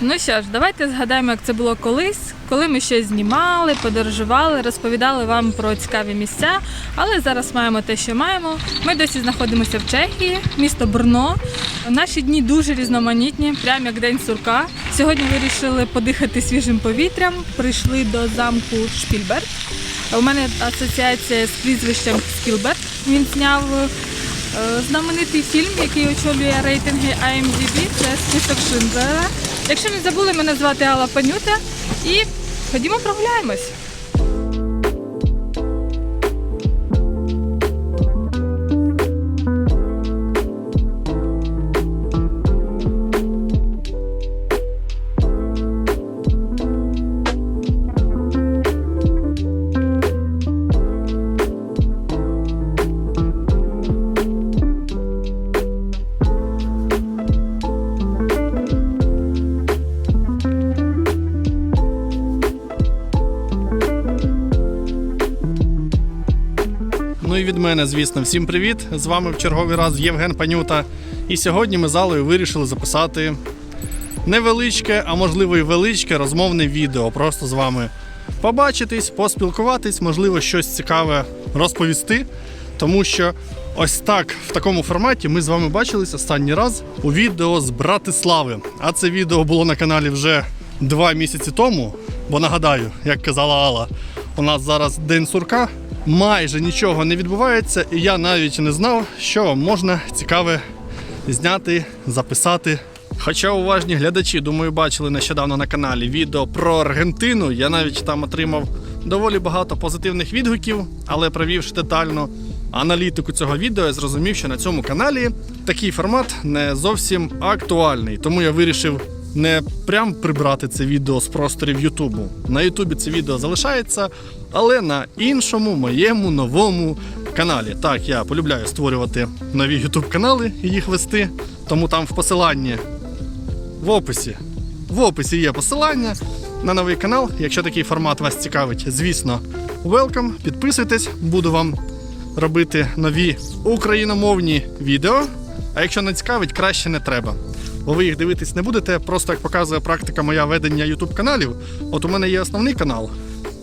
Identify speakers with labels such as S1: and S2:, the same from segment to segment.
S1: Ну що ж, давайте згадаємо, як це було колись, коли ми щось знімали, подорожували, розповідали вам про цікаві місця. Але зараз маємо те, що маємо. Ми досі знаходимося в Чехії, місто Брно. Наші дні дуже різноманітні, прямо як день сурка. Сьогодні вирішили подихати свіжим повітрям. Прийшли до замку Шпільберг. У мене асоціація з прізвищем Спілберг. Він зняв е, знаменитий фільм, який очолює рейтинги IMDb. Це список Шиндлера. Якщо не забули, мене звати Алла Панюта. І ходімо прогуляємось.
S2: Ну і від мене, звісно, всім привіт! З вами в черговий раз Євген Панюта. І сьогодні ми з Алею вирішили записати невеличке, а можливо і величке розмовне відео. Просто з вами побачитись, поспілкуватись, можливо, щось цікаве розповісти. Тому що ось так в такому форматі ми з вами бачились останній раз у відео з Братислави. А це відео було на каналі вже два місяці тому. Бо нагадаю, як казала Алла, у нас зараз день сурка, майже нічого не відбувається, і я навіть не знав, що можна цікаве зняти, записати. Хоча уважні глядачі, думаю, бачили нещодавно на каналі відео про Аргентину. Я навіть там отримав доволі багато позитивних відгуків, але провівши детально аналітику цього відео, я зрозумів, що на цьому каналі такий формат не зовсім актуальний. Тому я вирішив не прям прибрати це відео з просторів Ютубу. На Ютубі це відео залишається, але на іншому моєму новому каналі. Так, я полюбляю створювати нові Ютуб канали і їх вести, тому там в посиланні в описі. В описі є посилання на новий канал. Якщо такий формат вас цікавить, звісно, welcome, підписуйтесь, буду вам робити нові україномовні відео. А якщо не цікавить, краще не треба. Бо ви їх дивитись не будете, просто як показує практика моя ведення YouTube каналів. От у мене є основний канал,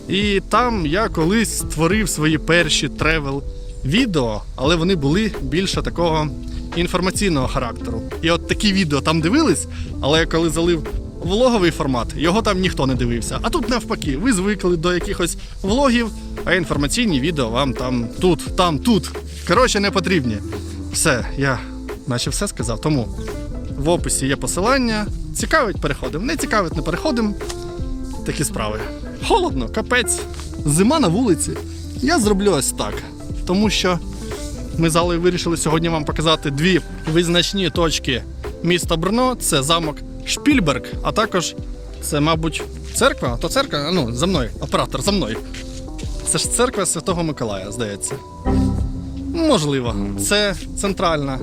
S2: і там я колись створив свої перші тревел відео, але вони були більше такого інформаційного характеру. І от такі відео там дивились, але я коли залив влоговий формат, його там ніхто не дивився. А тут навпаки, ви звикли до якихось влогів, а інформаційні відео вам там тут, там, тут. Коротше, не потрібні. Все, я наче все сказав. Тому в описі є посилання. Цікавить, переходимо. Не цікавить, не переходимо. Такі справи. Холодно, капець, зима на вулиці. Я зроблю ось так. Тому що ми з Алею вирішили сьогодні вам показати дві визначні точки міста Брно. Це замок Шпільберг, а також це, мабуть, церква. То церква, ну, за мною, оператор, за мною. Це ж церква Святого Миколая, здається. Можливо, це центральна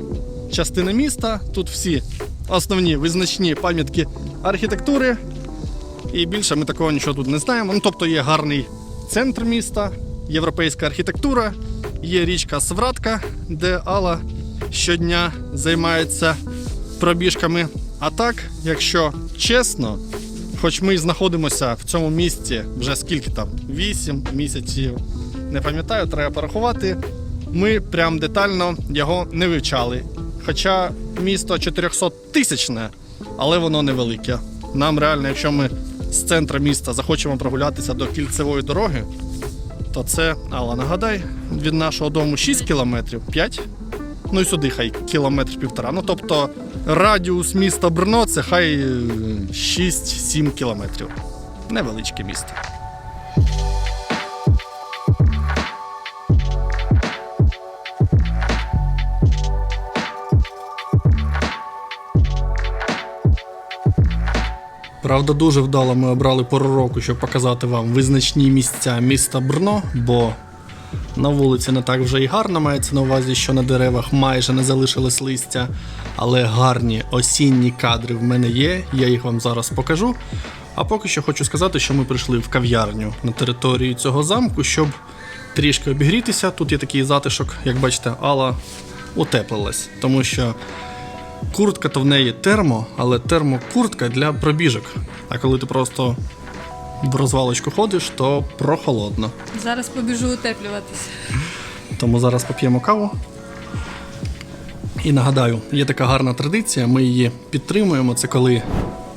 S2: частина міста. Тут всі основні визначні пам'ятки архітектури. І більше ми такого нічого тут не знаємо. Ну, тобто є гарний центр міста, європейська архітектура, є річка Свратка, де Алла щодня займається пробіжками. А так, якщо чесно, хоч ми знаходимося в цьому місті вже скільки там, 8 місяців, не пам'ятаю, треба порахувати. Ми прям детально його не вивчали. Хоча місто 400 тисячне, але воно невелике. Нам реально, якщо ми з центра міста захочемо прогулятися до кільцевої дороги, то це, Алла, нагадай, від нашого дому 6 кілометрів, 5. Ну і сюди хай кілометр півтора. Ну тобто радіус міста Брно це хай е, 6-7 кілометрів. Невеличке місто. Правда, дуже вдало ми обрали пору року, щоб показати вам визначні місця міста Брно, бо на вулиці не так вже і гарно мається на увазі, що на деревах майже не залишилось листя. Але гарні осінні кадри в мене є, я їх вам зараз покажу. А поки що хочу сказати, що ми прийшли в кав'ярню на території цього замку, щоб трішки обігрітися. Тут є такий затишок, як бачите, Алла утеплилась, тому що Куртка то в неї термо, але термокуртка для пробіжок. А коли ти просто в розвалочку ходиш, то прохолодно.
S1: Зараз побіжу утеплюватися.
S2: Тому зараз поп'ємо каву. І нагадаю, є така гарна традиція, ми її підтримуємо. Це коли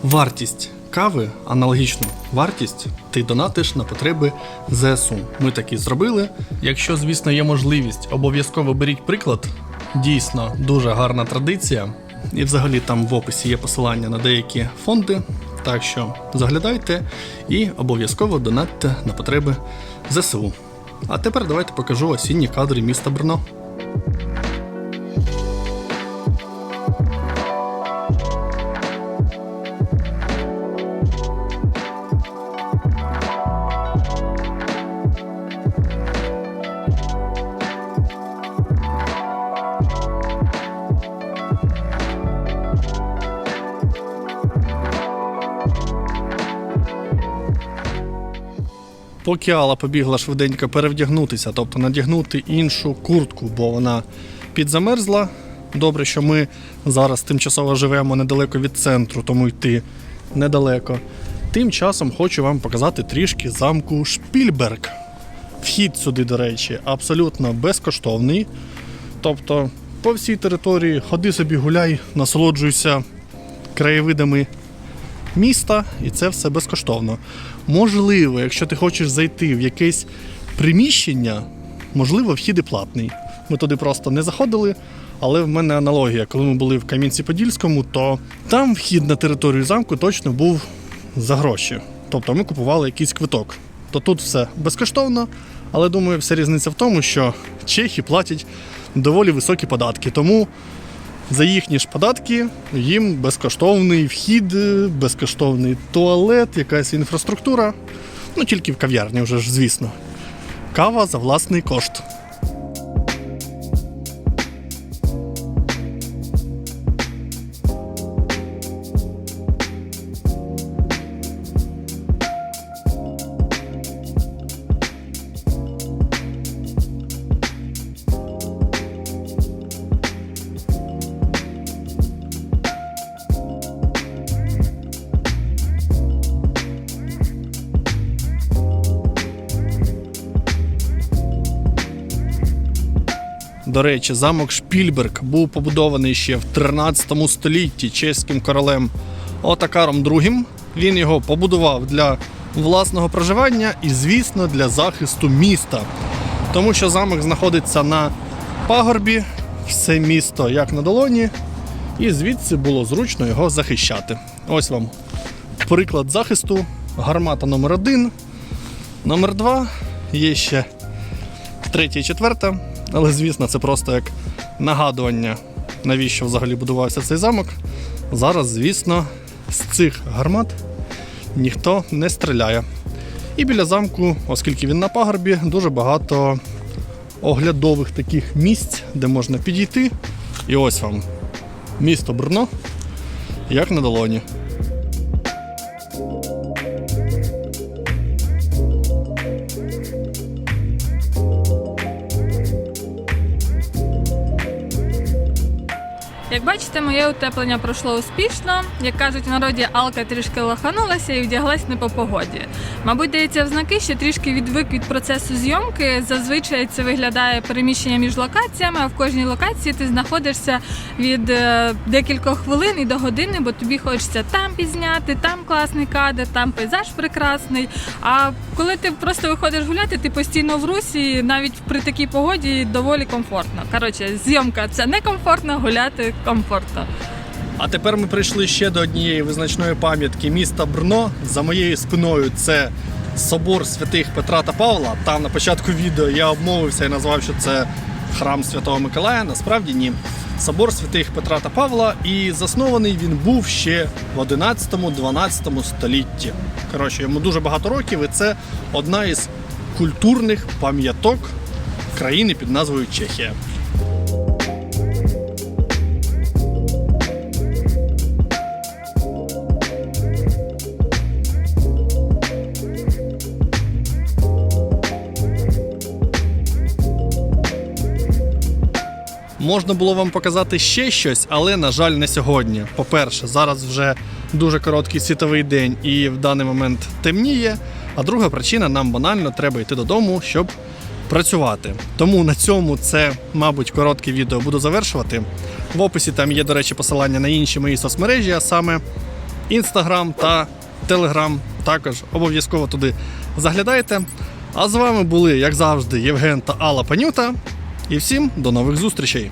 S2: вартість кави, аналогічну вартість, ти донатиш на потреби ЗСУ. Ми так і зробили. Якщо, звісно, є можливість, обов'язково беріть приклад. Дійсно, дуже гарна традиція. І взагалі там в описі є посилання на деякі фонди. Так що заглядайте і обов'язково донатьте на потреби ЗСУ. А тепер давайте покажу осінні кадри міста Брно. Поки Алла побігла швиденько перевдягнутися, тобто надягнути іншу куртку, бо вона підзамерзла. Добре, що ми зараз тимчасово живемо недалеко від центру, тому йти недалеко. Тим часом хочу вам показати трішки замку Шпільберг. Вхід сюди, до речі, абсолютно безкоштовний. Тобто, по всій території ходи собі гуляй, насолоджуйся краєвидами міста, і це все безкоштовно. Можливо, якщо ти хочеш зайти в якесь приміщення, можливо, вхід і платний. Ми туди просто не заходили, але в мене аналогія. Коли ми були в Кам'янці-Подільському, то там вхід на територію замку точно був за гроші. Тобто ми купували якийсь квиток. То тут все безкоштовно, але думаю, вся різниця в тому, що чехи платять доволі високі податки. Тому за їхні ж податки їм безкоштовний вхід, безкоштовний туалет, якась інфраструктура. Ну тільки в кав'ярні вже ж, звісно. Кава за власний кошт. До речі, замок Шпільберг був побудований ще в 13 столітті чеським королем Отакаром II. Він його побудував для власного проживання і, звісно, для захисту міста. Тому що замок знаходиться на пагорбі, все місто як на долоні, і звідси було зручно його захищати. Ось вам приклад захисту. Гармата номер 1 Номер 2 є ще третя і четверта. Але звісно, це просто як нагадування, навіщо взагалі будувався цей замок. Зараз, звісно, з цих гармат ніхто не стріляє. І біля замку, оскільки він на пагорбі, дуже багато оглядових таких місць, де можна підійти. І ось вам місто Брно, як на долоні.
S1: Як бачите, моє утеплення пройшло успішно. Як кажуть в народі, Алка трішки лоханулася і вдяглась не по погоді. Мабуть, дається в знаки, що трішки відвик від процесу зйомки. Зазвичай це виглядає переміщення між локаціями, а в кожній локації ти знаходишся від е, декількох хвилин і до години, бо тобі хочеться там пізняти, там класний кадр, там пейзаж прекрасний. А коли ти просто виходиш гуляти, ти постійно в русі, навіть при такій погоді доволі комфортно. Коротше, зйомка це не комфортно, гуляти комфортно.
S2: А тепер ми прийшли ще до однієї визначної пам'ятки міста Брно. За моєю спиною це собор святих Петра та Павла. Там на початку відео я обмовився і назвав, що це храм Святого Миколая. Насправді ні. Собор святих Петра та Павла, і заснований він був ще в 11-12 столітті. Коротше, йому дуже багато років, і це одна із культурних пам'яток країни під назвою Чехія. Можна було вам показати ще щось, але, на жаль, не сьогодні. По-перше, зараз вже дуже короткий світовий день і в даний момент темніє. А друга причина нам банально треба йти додому, щоб працювати. Тому на цьому це, мабуть, коротке відео буду завершувати. В описі там є, до речі, посилання на інші мої соцмережі, а саме Інстаграм та Телеграм. Також обов'язково туди заглядайте. А з вами були, як завжди, Євген та Алла Панюта. І всім до нових зустрічей!